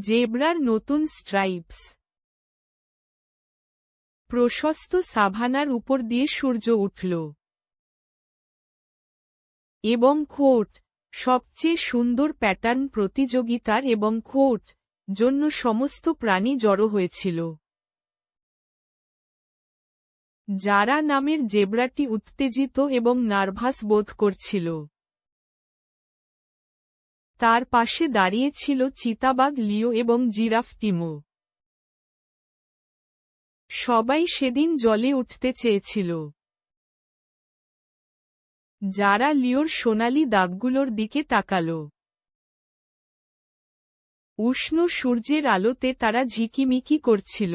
জেব্রার নতুন স্ট্রাইপস। প্রশস্ত সাভানার উপর দিয়ে সূর্য উঠল। এবং খোট, সবচেয়ে সুন্দর প্যাটার্ন প্রতিযোগিতার এবং খোট, জন্য সমস্ত প্রাণী জড়ো হয়েছিল। যারা নামের জেব্রাটি উত্তেজিত এবং নার্ভাস বোধ করছিল। তার পাশে দাঁড়িয়েছিল চিতাবাঘ, লিও এবং জিরাফ তিমো। সবাই সেদিন জলে উঠতে চেয়েছিল। যারা লিওর সোনালি দাগগুলোর দিকে তাকাল। উষ্ণ সূর্যের আলোতে তারা ঝিকিমিকি করছিল।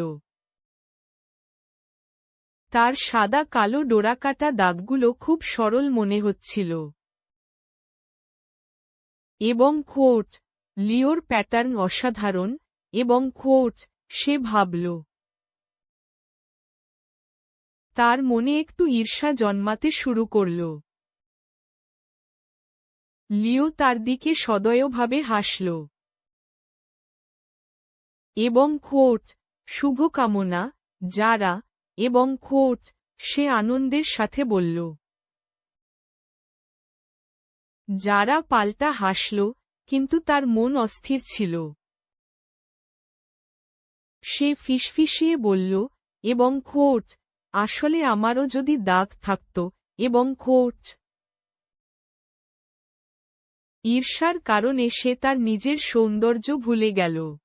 তার সাদা কালো ডোরাকাটা দাগগুলো খুব সরল মনে হচ্ছিল। এবং খোট। লিওর প্যাটার্ন অসাধারণ এবং খোট, সে ভাবল। তার মনে একটু ঈর্ষা জন্মাতে শুরু করল। লিও তার দিকে সদয়ভাবে হাসল। এবং খোট, শুভকামনা, যারা এবং খোট, সে আনন্দের সাথে বলল। যারা পাল্টা হাসল, কিন্তু তার মন অস্থির ছিল। সে ফিসফিসিয়ে বলল, এবং খোট, আসলে আমারও যদি দাগ থাকত, এবং খোট। ঈর্ষার কারণে সে তার নিজের সৌন্দর্য ভুলে গেল।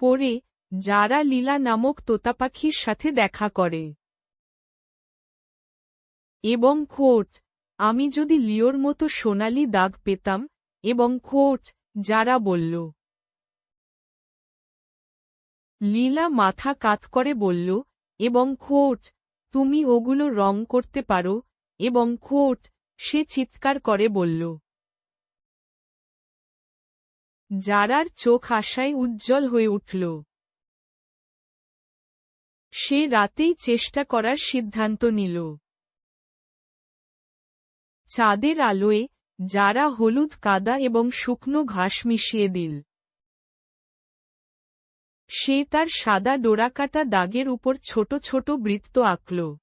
পরে, যারা লীলা নামক তোতাপাখির সাথে দেখা করে। এবং খোট আমি যদি লিওর মতো সোনালি দাগ পেতাম এবং খোট যারা বলল। লীলা মাথা কাত করে বলল, এবং খোট তুমি ওগুলো রং করতে পারো, এবং খোট সে চিৎকার করে বলল। যারার চোখ আশায় উজ্জ্বল হয়ে উঠল। সে রাতেই চেষ্টা করার সিদ্ধান্ত নিল। চাঁদের আলোয়, যারা হলুদ কাদা এবং শুকনো ঘাস মিশিয়ে দিল। সে তার সাদা ডোরাকাটা দাগের উপর ছোট ছোট বৃত্ত আঁকল।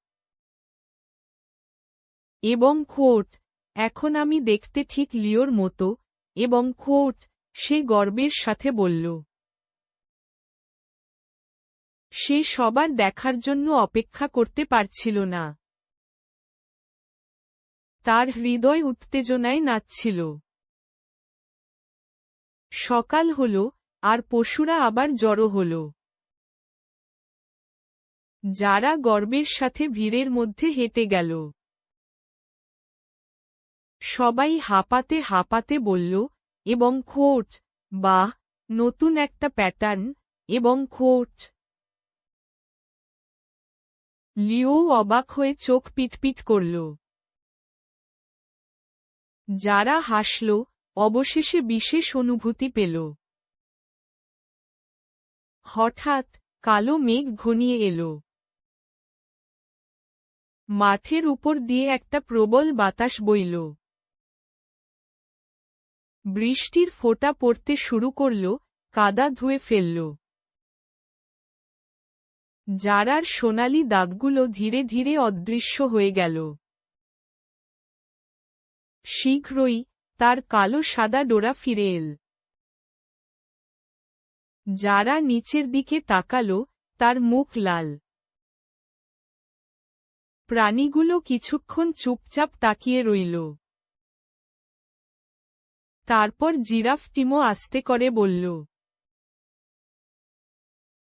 এবং খোট, এখন আমি দেখতে ঠিক লিওর মতো, এবং খোট, সে গর্বের সাথে বলল। সে সবার দেখার জন্য অপেক্ষা করতে পারছিল না। তার হৃদয় উত্তেজনায় নাচছিল। সকাল হল, আর পশুরা আবার জড়ো হল। যারা গর্বের সাথে ভিড়ের মধ্যে হেঁটে গেল। সবাই হাঁপাতে হাঁপাতে বলল, এবং খোট বাহ, নতুন একটা প্যাটার্ন, এবং খোট লিও অবাক হয়ে চোখ পিটপিট করল। যারা হাসল, অবশেষে বিশেষ অনুভূতি পেল। হঠাৎ কালো মেঘ ঘনিয়ে এল। মাঠের উপর দিয়ে একটা প্রবল বাতাস বইল। বৃষ্টির ফোঁটা পড়তে শুরু করল, কাদা ধুয়ে ফেলল। যারার সোনালি দাগগুলো ধীরে ধীরে অদৃশ্য হয়ে গেল। শীঘ্রই তার কালো সাদা ডোরা ফিরে এল। যারা নিচের দিকে তাকাল, তার মুখ লাল। প্রাণীগুলো কিছুক্ষণ চুপচাপ তাকিয়ে রইল। তারপর জিরাফ টিমো আস্তে করে বলল,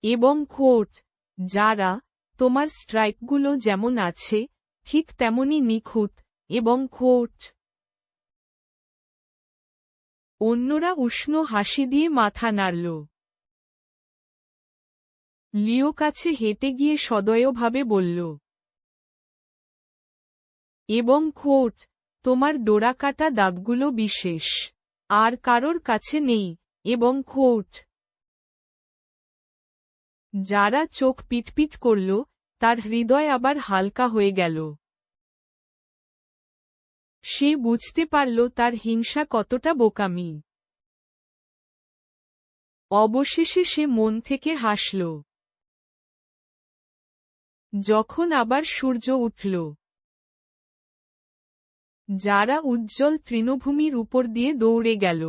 এবং খোট যারা তোমার স্ট্রাইকগুলো যেমন আছে, ঠিক তেমনই নিখুঁত, এবং খোট অন্যরা উষ্ণ হাসি দিয়ে মাথা নাড়ল। লিও কাছে হেঁটে গিয়ে সদয়ভাবে বলল, এবং খোট, তোমার ডোরাকাটা দাগগুলো বিশেষ, আর কারোর কাছে নেই, এবং খোট। যারা চোখ পিটপিট করল, তার হৃদয় আবার হালকা হয়ে গেল। সে বুঝতে পারল তার হিংসা কতটা বোকামি। অবশেষে সে মন থেকে হাসল। যখন আবার সূর্য উঠল, যারা উজ্জ্বল তৃণভূমির উপর দিয়ে দৌড়ে গেল,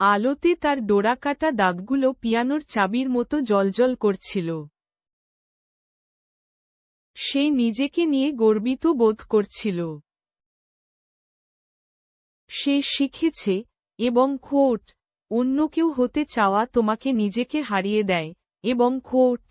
আলোতে তার ডোরাকাটা দাগগুলো পিয়ানোর চাবির মতো জলজল করছিল। সে নিজেকে নিয়ে গর্বিত বোধ করছিল। সে শিখেছে এবং খোট, অন্য কেউ হতে চাওয়া তোমাকে নিজেকে হারিয়ে দেয়, এবং খোট।